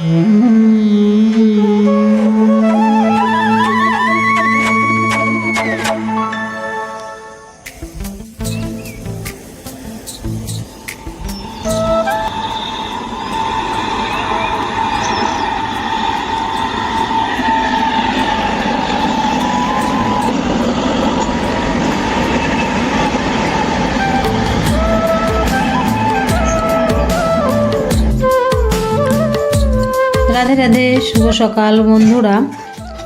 Mm-hmm. Radhe Radhe, শুভ সকাল বন্ধুরা।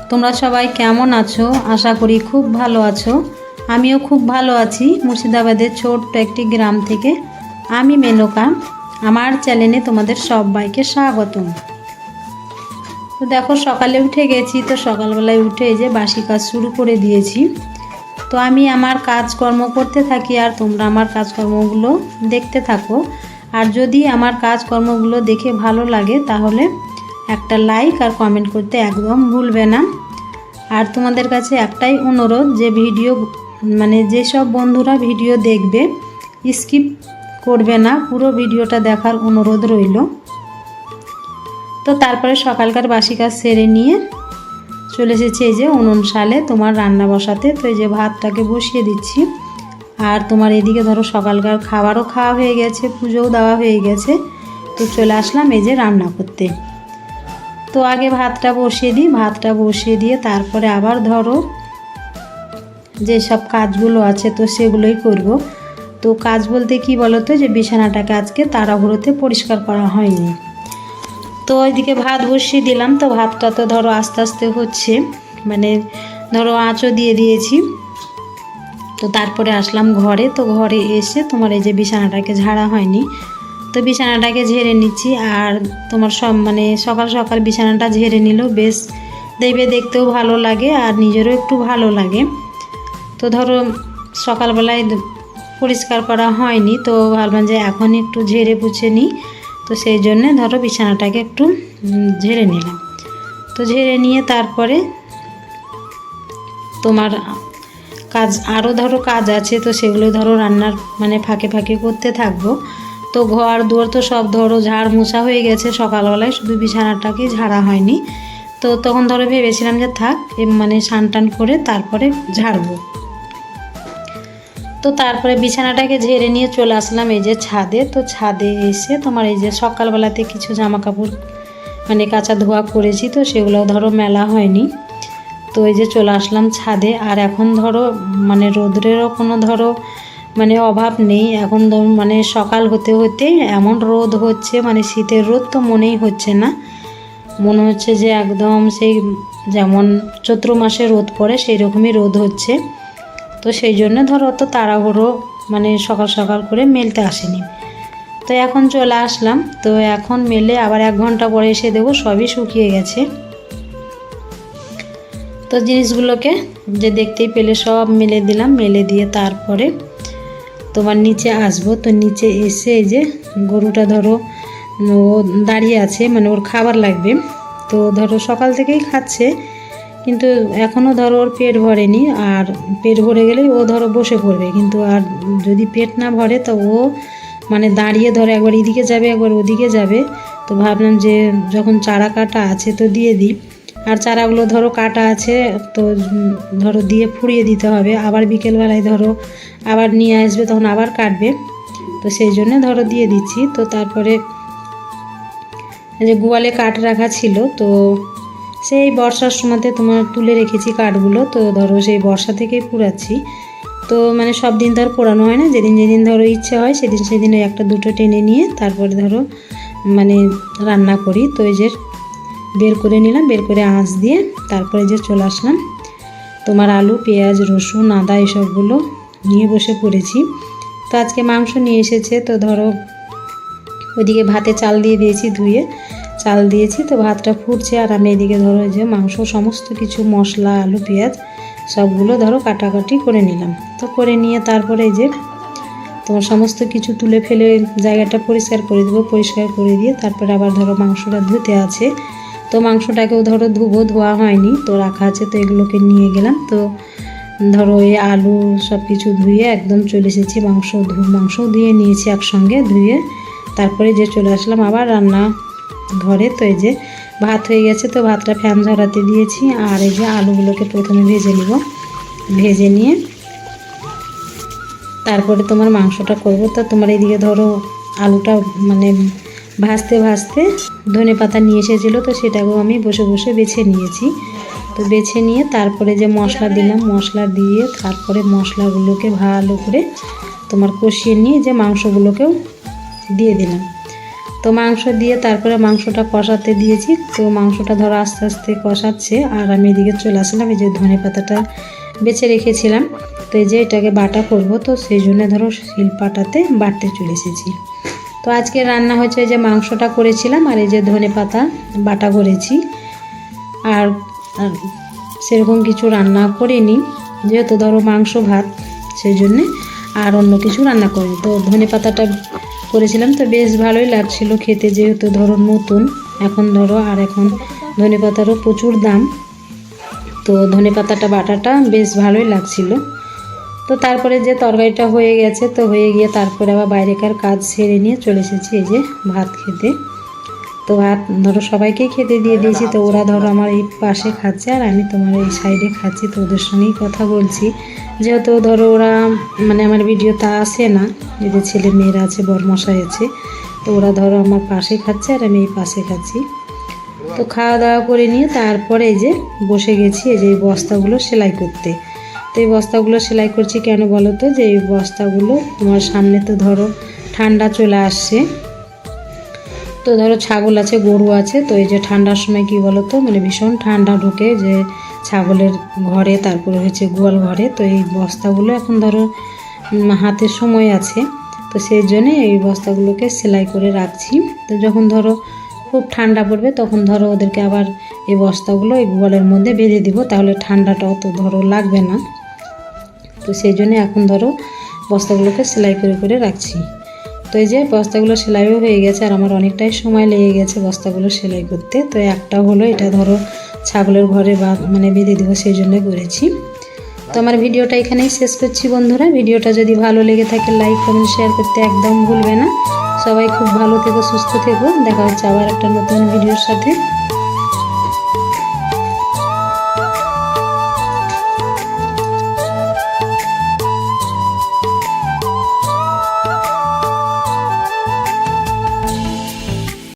তোমরা সবাই কেমন আছো? আশা করি খুব ভালো আছো। আমিও খুব ভালো আছি। মুর্শিদাবাদের ছোট্ট একটি গ্রাম থেকে আমি মেনকা। আমার চ্যানেলে তোমাদের সবাইকে স্বাগতম। তো দেখো, সকালে উঠে গেছি। তো সকালবেলায় উঠে যে বাসি কাজ শুরু করে দিয়েছি। তো আমি আমার কাজকর্ম করতে থাকি আর তোমরা আমার কাজকর্মগুলো দেখতে থাকো। আর যদি আমার কাজকর্মগুলো দেখে ভালো লাগে, তাহলে একটা লাইক আর কমেন্ট করতে একদম ভুলবে না। আর তোমাদের কাছে একটাই অনুরোধ, যে ভিডিও মানে যেসব বন্ধুরা ভিডিও দেখবে স্কিপ করবে না, পুরো ভিডিওটা দেখার অনুরোধ রইল। তো তারপরে সকালকার বাসি কাজ সেরে নিয়ে চলে এসেছি এই যে উনুন সালে তোমার রান্না বসাতে। তো এই যে ভাতটাকে বসিয়ে দিচ্ছি। আর তোমার এদিকে ধরো সকালকার খাবারও খাওয়া হয়ে গেছে, পুজোও দেওয়া হয়ে গেছে। তো চলে আসলাম এই যে রান্না করতে। তো আগে ভাতটা বসিয়ে দিই, ভাতটা বসিয়ে দিয়ে তারপরে আবার ধরো যেসব কাজগুলো আছে তো সেগুলোই করব। তো কাজ বলতে কি বলো তো যে বিছানাটাকে আজকে তাড়াহুড়োতে পরিষ্কার করা হয়নি। তো ওইদিকে ভাত বসিয়ে দিলাম, তো ভাতটা তো ধরো আস্তে আস্তে হচ্ছে মানে ধরো আঁচও দিয়ে দিয়েছি। তো তারপরে আসলাম ঘরে, তো ঘরে এসে তোমার এই যে বিছানাটাকে ঝাড়া হয়নি তো বিছানাটাকে ঝেড়ে নিচ্ছি আর তোমার সব মানে সকাল সকাল বিছানাটা ঝেড়ে নিলেও বেশ দেখবে দেখতেও ভালো লাগে আর নিজেরও একটু ভালো লাগে। তো ধরো সকালবেলায় পরিষ্কার করা হয়নি, তো ভাবলাম যে এখন একটু ঝেড়ে পুছে নিই। তো সেই জন্যে ধরো বিছানাটাকে একটু ঝেড়ে নিলাম। তো ঝেড়ে নিয়ে তারপরে তোমার কাজ আরও ধরো কাজ আছে, তো সেগুলো ধরো রান্নার মানে ফাঁকে ফাঁকে করতে থাকব। তো ঘর দুয়ার তো সব ধরো ঝাড় মোছা হয়ে গেছে সকালবেলায়, শুধু বিছানাটাকে ঝাড়া হয়নি। তো তখন ধরো ভেবেছিলাম যে থাক মানে স্নান টান করে তারপরে ঝাড়বো। তো তারপরে বিছানাটাকে ঝেড়ে নিয়ে চলে আসলাম এই যে ছাদে। তো ছাদে এসে তোমার এই যে সকালবেলাতে কিছু জামা কাপড় মানে কাঁচা ধোয়া করেছি, তো সেগুলো ধরো মেলা হয়নি। তো এই যে চলে আসলাম ছাদে। আর এখন ধরো মানে রোদ্রেরও কোনো ধরো মানে অভাব নেই। এখন মানে সকাল হতে হতে এমন রোদ হচ্ছে মানে শীতের রোদ তো মনেই হচ্ছে না। মনে হচ্ছে যে একদম সেই যেমন চৈত্র মাসে রোদ পড়ে সেই রকমই রোদ হচ্ছে। তো সেই জন্য ধরো অত তাড়াহুড়ো মানে সকাল সকাল করে মেলতে আসেনি। তো এখন চলে আসলাম। তো এখন মেলে আবার এক ঘণ্টা পরে এসে দেবো সবই শুকিয়ে গেছে। তো জিনিসগুলোকে যে দেখতেই পেলে সব মেলে দিলাম, মেলে দিয়ে তারপরে তোমার নিচে আসব। তো নিচে এসে এই যে গরুটা ধরো, ও দাঁড়িয়ে আছে মানে ওর খাবার লাগবে। তো ধরো সকাল থেকেই খাচ্ছে, কিন্তু এখনও ধরো ওর পেট ভরেনি। আর পেট ভরে গেলেই ও ধরো বসে পড়বে। কিন্তু আর যদি পেট না ভরে, তো ও মানে দাঁড়িয়ে ধরো একবার, এদিকে যাবে, একবার ওদিকে যাবে। তো ভাবলাম যে যখন চারা কাটা আছে, তো দিয়ে দিই। আর চারাগুলো ধরো কাটা আছে, তো ধরো দিয়ে ফুরিয়ে দিতে হবে। আবার বিকেলবেলায় ধরো আবার নিয়ে আসবে, তখন আবার কাটবে। তো সেই জন্য ধরো দিয়ে দিচ্ছি। তো তারপরে যে গোয়ালে কাঠ রাখা ছিল, তো সেই বর্ষার সময়তে তোমার তুলে রেখেছি কাঠগুলো। তো ধরো সেই বর্ষা থেকেই পুরাচ্ছি। তো মানে সব দিন ধর পোড়ানো হয় না। যেদিন যেদিন ধরো ইচ্ছে হয়, সেদিন সেদিন ওই একটা দুটো টেনে নিয়ে তারপরে ধরো মানে রান্না করি। তো এই যে বের করে নিলাম, বের করে আঁচ দিয়ে তারপরে যে চলে আসলাম, তোমার আলু, পেঁয়াজ, রসুন, আদা এসবগুলো নিয়ে বসে পড়েছি। তো আজকে মাংস নিয়ে এসেছে, তো ধরো ওইদিকে ভাতে চাল দিয়ে দিয়েছি ধুয়ে, চাল দিয়েছি, তো ভাতটা ফুটছে আর আমি এদিকে ধরো যে মাংস, সমস্ত কিছু, মশলা, আলু, পেঁয়াজ সবগুলো ধরো কাটাকাটি করে নিলাম। তো করে নিয়ে তারপরে যে তোমার সমস্ত কিছু তুলে ফেলে জায়গাটা পরিষ্কার করে দেবো, পরিষ্কার করে দিয়ে তারপরে আবার ধরো মাংসটা ধুতে আছে। তো মাংসটাকেও ধরো ধুবো, ধোয়া হয়নি, তো রাখা আছে, তো এগুলোকে নিয়ে গেলাম। তো ধরো এই আলু সব কিছু ধুয়ে একদম চলে এসেছি, মাংস ধু, মাংসও ধুয়ে নিয়েছি একসঙ্গে ধুয়ে। তারপরে যে চলে আসলাম আবার রান্না ঘরে, তো এই যে ভাত হয়ে গেছে, তো ভাতটা ফ্যান ঝরাতে দিয়েছি, আর এই যে আলুগুলোকে প্রথমে ভেজে নিব। ভেজে নিয়ে তারপরে তোমার মাংসটা করব। তো তোমার এইদিকে ধরো আলুটা মানে ভাজতে ভাজতে ধনে পাতা নিয়ে এসেছিল, তো সেটাকেও আমি বসে বসে বেছে নিয়েছি। তো বেছে নিয়ে তারপরে যে মশলা দিলাম, মশলা দিয়ে তারপরে মশলাগুলোকে ভালো করে তোমার কষিয়ে নিয়ে যে মাংসগুলোকেও দিয়ে দিলাম। তো মাংস দিয়ে তারপরে মাংসটা কষাতে দিয়েছি, তো মাংসটা ধরো আস্তে আস্তে কষাচ্ছে, আর আমি এদিকে চলে আসলাম, এই যে ধনে পাতাটা বেছে রেখেছিলাম। তো এই যে এটাকে বাটা করব, তো সেই জন্য ধরো শিলপাটাতে বাটতে চলে এসেছি। তো আজকে রান্না হচ্ছে যে মাংসটা করেছিলাম আর এই যে ধনে পাতা বাটা করেছি। আর সেরকম কিছু রান্না করিনি, যেহেতু ধরো মাংস, ভাত সেই জন্যে আর অন্য কিছু রান্না করিনি। তো ধনে পাতাটা করেছিলাম তো বেশ ভালোই লাগছিল খেতে, যেহেতু ধরো নতুন, এখন ধরো আর এখন ধনে পাতারও প্রচুর দাম। তো ধনে পাতাটা, বাটাটা বেশ ভালোই লাগছিল। তো তারপরে যে তরকারিটা হয়ে গেছে, তো হয়ে গিয়ে তারপরে আবার বাইরেকার কাজ সেরে নিয়ে চলে এসেছি এই যে ভাত খেতে। তো ভাত ধরো সবাইকেই খেতে দিয়ে দিয়েছি, তো ওরা ধরো আমার এই পাশে খাচ্ছে আর আমি তোমার এই সাইডে খাচ্ছি, তো ওদের সঙ্গেই কথা বলছি। যেহেতু ধরো ওরা মানে আমার ভিডিওটা আসে না, এই যে ছেলে মেয়েরা আছে, বরমশাই আছে, তো ওরা ধরো আমার পাশে খাচ্ছে আর আমি এই পাশে খাচ্ছি। তো খাওয়া দাওয়া করে নিয়ে তারপরে এই যে বসে গেছি, এই যে বস্তাগুলো সেলাই করতে। তো এই বস্তাগুলো সেলাই করছি কেন বলো তো? যে এই বস্তাগুলো তোমার সামনে তো ধরো ঠান্ডা চলে আসছে। তো ধরো ছাগল আছে গরু আছে তো এই যে ঠান্ডার সময় কি বলো তো? মানে ভীষণ ঠান্ডা ঢোকে যে ছাগলের ঘরে তারপরে হচ্ছে গোয়াল ঘরে। তো এই বস্তাগুলো এখন ধরো উম, হাতে সময় আছে। তো সেই জন্যে এই বস্তাগুলোকে সেলাই করে রাখছি। তো যখন ধরো খুব ঠান্ডা পড়বে তখন ধরো ওদেরকে আবার এই বস্তাগুলো এই গোয়ালের মধ্যে বেঁধে দিব। তাহলে ঠান্ডাটা অত ধরো লাগবে না। তো সেই জন্য এখন ধরো বস্তাগুলোকে সেলাই করে করে রাখছি। তো এই যে বস্তাগুলো সেলাইও হয়ে গেছে আর আমার অনেকটাই সময় লেগে গেছে বস্তাগুলো সেলাই করতে। তো একটা হলো এটা ধরো ছাগলের ঘরে বা মানে বেঁধে দেবো সেই জন্য করেছি। তো আমার ভিডিওটা এখানেই শেষ করছি বন্ধুরা। ভিডিওটা যদি ভালো লেগে থাকে লাইক, কমেন্ট, শেয়ার করতে একদম ভুলবে না। সবাই খুব ভালো থেকো, সুস্থ থেকো। দেখা হচ্ছে আবার একটা নতুন ভিডিওর সাথে।